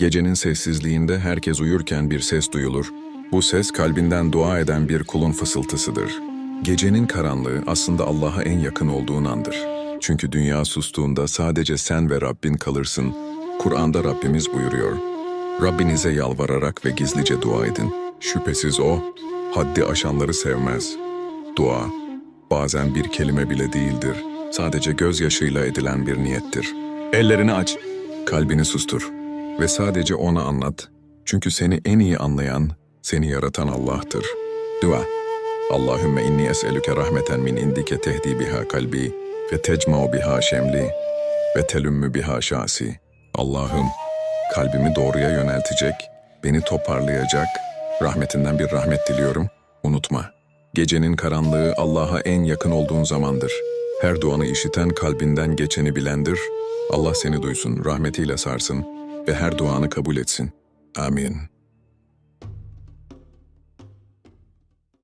Gecenin sessizliğinde herkes uyurken bir ses duyulur. Bu ses kalbinden dua eden bir kulun fısıltısıdır. Gecenin karanlığı aslında Allah'a en yakın olduğun andır. Çünkü dünya sustuğunda sadece sen ve Rabbin kalırsın. Kur'an'da Rabbimiz buyuruyor. Rabbinize yalvararak ve gizlice dua edin. Şüphesiz O, haddi aşanları sevmez. Dua, bazen bir kelime bile değildir. Sadece gözyaşıyla edilen bir niyettir. Ellerini aç, kalbini sustur ve sadece ona anlat. Çünkü seni en iyi anlayan, seni yaratan Allah'tır. Dua. Allahümme inni es'elüke rahmeten min indike tehdi biha kalbi ve tecma'u biha şemli ve telümmü biha şasi. Allah'ım, kalbimi doğruya yöneltecek, beni toparlayacak, rahmetinden bir rahmet diliyorum. Unutma, gecenin karanlığı Allah'a en yakın olduğun zamandır. Her duanı işiten kalbinden geçeni bilendir. Allah seni duysun, rahmetiyle sarsın ve her duanı kabul etsin. Amin.